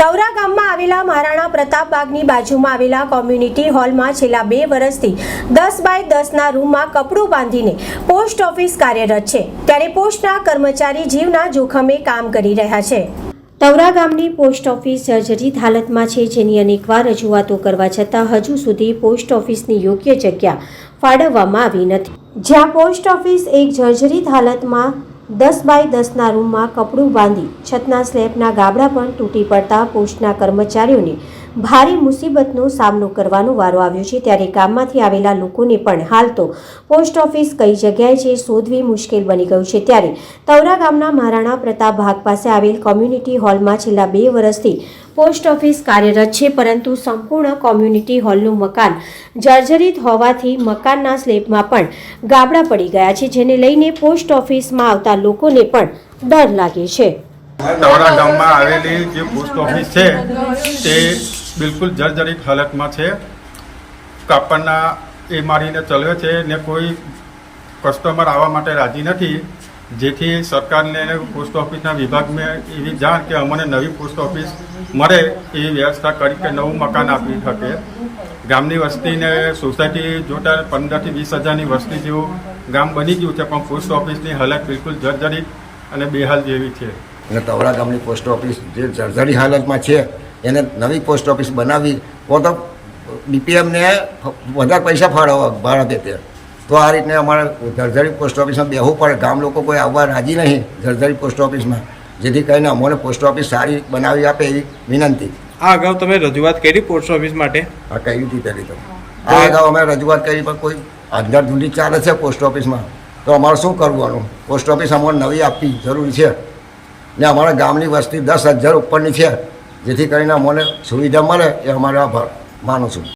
તવરા ગામમાં આવેલા મહારાણા પ્રતાપ બાગની બાજુમાં આવેલા કોમ્યુનિટી હોલમાં છેલ્લા બે વર્ષથી દસ બાય દસના રૂમમાં કપડું બાંધીને પોસ્ટ ઓફિસ કાર્યરત છે. ત્યારે પોસ્ટના કર્મચારી જીવના જોખમે કામ કરી રહ્યા છે. તવરા ગામની પોસ્ટ ઓફિસ જર્જરિત હાલતમાં છે જેની અનેકવાર રજૂઆતો કરવા છતાં હજુ સુધી પોસ્ટ ઓફિસની યોગ્ય જગ્યા ફાળવવામાં આવી નથી. જ્યાં પોસ્ટ ઓફિસ એક જર્જરિત હાલતમાં દસ બાય દસના રૂમમાં કપડું બાંધી છતના સ્લેબના ગાબડા પણ તૂટી પડતા પોસ્ટના કર્મચારીઓને ભારે મુસીબતનો સામનો કરવાનો વારો આવ્યો છે. ત્યારે ગામમાંથી આવેલા લોકોને પણ હાલ તો પોસ્ટ ઓફિસ કઈ જગ્યાએ છે શોધવી મુશ્કેલ બની ગયું છે. ત્યારે તવરા ગામના મહારાણા પ્રતાપ ભાગ પાસે આવેલ કોમ્યુનિટી હોલમાં છેલ્લા બે વર્ષથી પોસ્ટ ઓફિસ કાર્યરત છે, પરંતુ સંપૂર્ણ કોમ્યુનિટી હોલનું મકાન જર્જરિત હોવાથી મકાનના સ્લેબમાં પણ ગાબડા પડી ગયા છે, જેને લઈને પોસ્ટ ઓફિસમાં આવતા લોકોને પણ ડર લાગે છે. તવરા ગામમાં આવેલી જે પોસ્ટ ઓફિસ છે, તે બિલકુલ જર્જરિત હાલતમાં છે. કાપડના એ મારીને ચલાવે છે ને કોઈ કસ્ટમર આવવા માટે રાજી નથી. જેથી સરકારને પોસ્ટ ઓફિસના વિભાગને એવી જાણ કે અમને નવી પોસ્ટ ઓફિસ મળે એવી વ્યવસ્થા કરી કે નવું મકાન આપી શકે. ગામની વસ્તીને સોસાયટી જોતા પંદરથી વીસ હજારની વસ્તી જેવું ગામ બની ગયું છે, પણ પોસ્ટ ઓફિસની હાલત બિલકુલ જર્જરિત અને બેહાલ જેવી છે. અને તવરા ગામની પોસ્ટ ઓફિસ જે જર્જરી હાલતમાં છે એને નવી પોસ્ટ ઓફિસ બનાવી તો તો ડીપીએમને વધારે પૈસા ફાળવવા ભાડા દે તે. તો આ રીતને અમારે જર્જરી પોસ્ટ ઓફિસમાં બેહવું પડે. ગામ લોકો કોઈ આવવા રાજી નહીં જર્જરી પોસ્ટ ઓફિસમાં. જેથી કરીને અમને પોસ્ટ ઓફિસ સારી બનાવી આપે એવી વિનંતી. આ અગાઉ તમે રજૂઆત કરી પોસ્ટ ઓફિસ માટે? આ કહી હતી પહેલી તો. આ અગાઉ અમે રજૂઆત કરી પણ કોઈ અંદર ધૂંધી ચાલે છે પોસ્ટ ઓફિસમાં. તો અમારે શું કરવાનું પોસ્ટ ઓફિસ અમારે નવી આપવી જરૂરી છે. ને અમારા ગામની વસ્તી દસ હજાર ઉપરની છે. જેથી કરીને અમને સુવિધા મળે એ અમારો આભાર માનું છું.